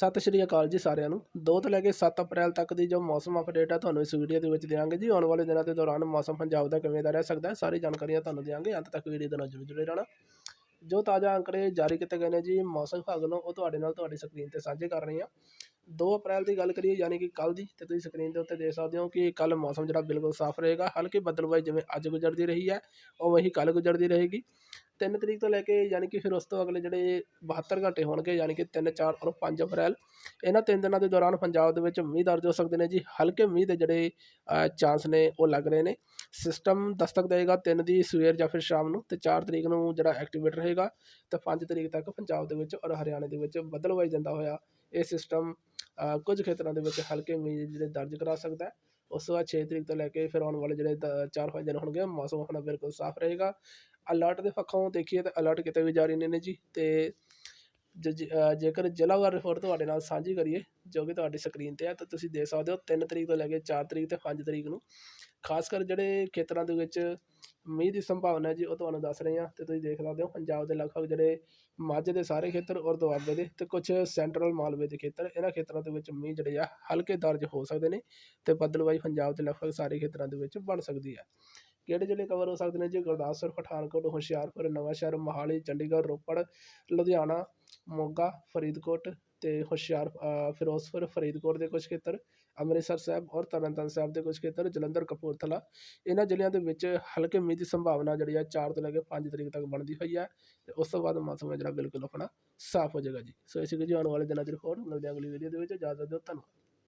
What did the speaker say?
ਸਤਿ ਸ਼੍ਰੀ ਅਕਾਲ ਜੀ ਸਾਰਿਆਂ ਨੂੰ। 2 ਤੋਂ ਲੈ ਕੇ 7 ਅਪ੍ਰੈਲ ਤੱਕ ਦੀ ਜੋ ਮੌਸਮ ਅਪਡੇਟ ਆ, ਤੁਹਾਨੂੰ ਇਸ ਵੀਡੀਓ ਦੇ ਵਿੱਚ ਦਿਆਂਗੇ ਜੀ। ਆਉਣ ਵਾਲੇ ਦਿਨਾਂ ਦੇ ਦੌਰਾਨ ਮੌਸਮ ਪੰਜਾਬ ਦਾ ਕਿਵੇਂ ਦਾ ਰਹਿ ਸਕਦਾ ਹੈ, ਸਾਰੀ ਜਾਣਕਾਰੀਆਂ ਤੁਹਾਨੂੰ ਦਿਆਂਗੇ। ਅੰਤ ਤੱਕ ਵੀਡੀਓ ਦੇ ਨਾਲ ਜਰੂਰ ਜੁੜੇ ਰਹਿਣਾ। ਜੋ ਤਾਜ਼ਾ ਅੰਕੜੇ ਜਾਰੀ ਕੀਤੇ ਗਏ ਨੇ ਜੀ, ਮੌਸਮ ਵਿਭਾਗ ਵੱਲੋਂ ਉਹ ਤੁਹਾਡੇ ਨਾਲ ਤੁਹਾਡੀ ਸਕਰੀਨ ਤੇ ਸਾਂਝੇ ਕਰ ਰਹੇ ਹਾਂ। 2 ਅਪ੍ਰੈਲ ਦੀ ਗੱਲ ਕਰੀਏ, ਯਾਨੀ ਕਿ ਕੱਲ ਦੀ, ਤੇ ਤੁਸੀਂ ਸਕਰੀਨ ਦੇ ਉੱਤੇ ਦੇਖ ਸਕਦੇ ਹੋ ਕਿ ਕੱਲ ਮੌਸਮ ਜਿਹੜਾ ਬਿਲਕੁਲ ਸਾਫ਼ ਰਹੇਗਾ। ਹਲਕੀ ਬੱਦਲਬਾਈ ਜਿਵੇਂ ਅੱਜ ਗੁਜ਼ਰਦੀ ਰਹੀ ਹੈ, ਉਵੇਂ ਹੀ ਕੱਲ ਗੁਜ਼ਰਦੀ ਰਹੇਗੀ। ਤਿੰਨ ਤਰੀਕ ਤੋਂ ਲੈ ਕੇ ਯਾਨੀ ਕਿ ਫਿਰ ਉਸ ਤੋਂ ਅਗਲੇ ਜਿਹੜੇ 72 ਘੰਟੇ ਹੋਣਗੇ, ਯਾਨੀ ਕਿ 3 4 ਔਰ 5 ਅਪ੍ਰੈਲ, ਇਹਨਾਂ ਤਿੰਨ ਦਿਨਾਂ ਦੇ ਦੌਰਾਨ ਪੰਜਾਬ ਦੇ ਵਿੱਚ ਮੀਂਹ ਦਰਜ ਹੋ ਸਕਦੇ ਨੇ ਜੀ। ਹਲਕੇ ਮੀਂਹ ਦੇ ਜਿਹੜੇ ਚਾਂਸ ਨੇ ਉਹ ਲੱਗ ਰਹੇ ਨੇ। ਸਿਸਟਮ ਦਸਤਕ ਦੇਗਾ 3 ਦੀ ਸਵੇਰ ਜਾਂ ਫਿਰ ਸ਼ਾਮ ਨੂੰ ਤੇ 4 ਤਰੀਕ ਨੂੰ ਜਿਹੜਾ ਐਕਟੀਵੇਟ ਰਹੇਗਾ ਤੇ 5 ਤਰੀਕ ਤੱਕ ਪੰਜਾਬ ਦੇ ਵਿੱਚ ਔਰ ਹਰਿਆਣੇ ਦੇ ਵਿੱਚ ਬਦਲਵਾਈ ਜਾਂਦਾ ਹੋਇਆ ਇਹ ਸਿਸਟਮ ਕੁਝ ਖੇਤਰਾਂ ਦੇ ਵਿੱਚ ਹਲਕੇ ਮੀਂਹ ਜਿਹੜੇ ਦਰਜ ਕਰਾ ਸਕਦਾ ਹੈ। ਉਸ ਤੋਂ ਬਾਅਦ 6 ਤਰੀਕ ਤੋਂ ਲੈ ਕੇ ਫਿਰ ਆਉਣ ਵਾਲੇ ਜਿਹੜੇ 4-5 ਦਿਨ ਹੋਣਗੇ, ਮੌਸਮ ਆਪਣਾ ਬਿਲਕੁਲ ਸਾਫ਼ ਰਹੇਗਾ। ਅਲਰਟ ਦੇ ਪੱਖੋਂ ਦੇਖੀਏ ਤਾਂ ਅਲਰਟ ਕਿਤੇ ਵੀ ਜਾ ਰਹੇ ਨੇ ਜੀ ਤੇ ਜੇਕਰ ਜ਼ਿਲ੍ਹਾਵਾਰ ਰਿਪੋਰਟ ਤੁਹਾਡੇ ਨਾਲ ਸਾਂਝੀ ਕਰੀਏ, ਜੋ ਕਿ ਤੁਹਾਡੀ ਸਕਰੀਨ ਤੇ ਹੈ ਤਾਂ ਤੁਸੀਂ ਦੇਖ ਸਕਦੇ ਹੋ ਤਿੰਨ ਤਰੀਕ ਤੋਂ ਲੈ ਕੇ ਚਾਰ ਤਰੀਕ ਅਤੇ ਪੰਜ ਤਰੀਕ ਨੂੰ, ਖਾਸ ਕਰ ਜਿਹੜੇ ਖੇਤਰਾਂ ਦੇ ਵਿੱਚ ਮੀਂਹ ਦੀ ਸੰਭਾਵਨਾ ਜੀ ਉਹ ਤੁਹਾਨੂੰ ਦੱਸ ਰਹੇ ਹਾਂ ਅਤੇ ਤੁਸੀਂ ਦੇਖ ਸਕਦੇ ਹੋ ਪੰਜਾਬ ਦੇ ਲਗਭਗ ਜਿਹੜੇ ਮਾਝੇ ਦੇ ਸਾਰੇ ਖੇਤਰ ਔਰ ਦੁਆਬੇ ਦੇ ਅਤੇ ਕੁਝ ਸੈਂਟਰਲ ਮਾਲਵੇ ਦੇ ਖੇਤਰ, ਇਹਨਾਂ ਖੇਤਰਾਂ ਦੇ ਵਿੱਚ ਮੀਂਹ ਜਿਹੜੇ ਆ ਹਲਕੇ ਦਰਜ ਹੋ ਸਕਦੇ ਨੇ ਅਤੇ ਬੱਦਲਵਾਈ ਪੰਜਾਬ ਦੇ ਲਗਭਗ ਸਾਰੇ ਖੇਤਰਾਂ ਦੇ ਵਿੱਚ ਬਣ ਸਕਦੀ ਹੈ। ਕਿਹੜੇ ਜ਼ਿਲ੍ਹੇ ਕਵਰ ਹੋ ਸਕਦੇ ਨੇ ਜੀ? ਗੁਰਦਾਸਪੁਰ, ਪਠਾਨਕੋਟ, ਹੁਸ਼ਿਆਰਪੁਰ, ਨਵਾਂਸ਼ਹਿਰ, ਮੋਹਾਲੀ, ਚੰਡੀਗੜ੍ਹ, ਰੋਪੜ, ਲੁਧਿਆਣਾ, ਮੋਗਾ, ਫਰੀਦਕੋਟ ਤੇ ਹੁਸ਼ਿਆਰ ਫਿਰੋਜ਼ਪੁਰ, ਫਰੀਦਕੋਟ ਦੇ ਕੁਝ ਖੇਤਰ, ਅੰਮ੍ਰਿਤਸਰ ਸਾਹਿਬ ਔਰ ਤਰਨਤਾਰਨ ਸਾਹਿਬ ਦੇ ਕੁਝ ਖੇਤਰ, ਜਲੰਧਰ, ਕਪੂਰਥਲਾ। ਇਹਨਾਂ ਜ਼ਿਲ੍ਹਿਆਂ ਦੇ ਵਿੱਚ ਹਲਕੇ ਮੀਂਹ ਦੀ ਸੰਭਾਵਨਾ ਜਿਹੜੀ ਆ 4 ਤੋਂ ਲੈ ਕੇ 5 ਤਰੀਕ ਤੱਕ ਬਣਦੀ ਹੋਈ ਹੈ ਤੇ ਉਸ ਤੋਂ ਬਾਅਦ ਮੌਸਮ ਹੈ ਜਿਹੜਾ ਬਿਲਕੁਲ ਆਪਣਾ ਸਾਫ਼ ਹੋ ਜਾਏਗਾ ਜੀ। ਸੋ ਇਸੇ ਜੀ ਆਉਣ ਵਾਲੇ ਦਿਨਾਂ ਦੀ ਰਿਪੋਰਟ ਮਿਲਦੇ ਅਗਲੀ ਵੀਡੀਓ ਦੇ ਵਿੱਚ। ਇਜਾਜ਼ਤ ਦਿਓ, ਧੰਨਵਾਦ।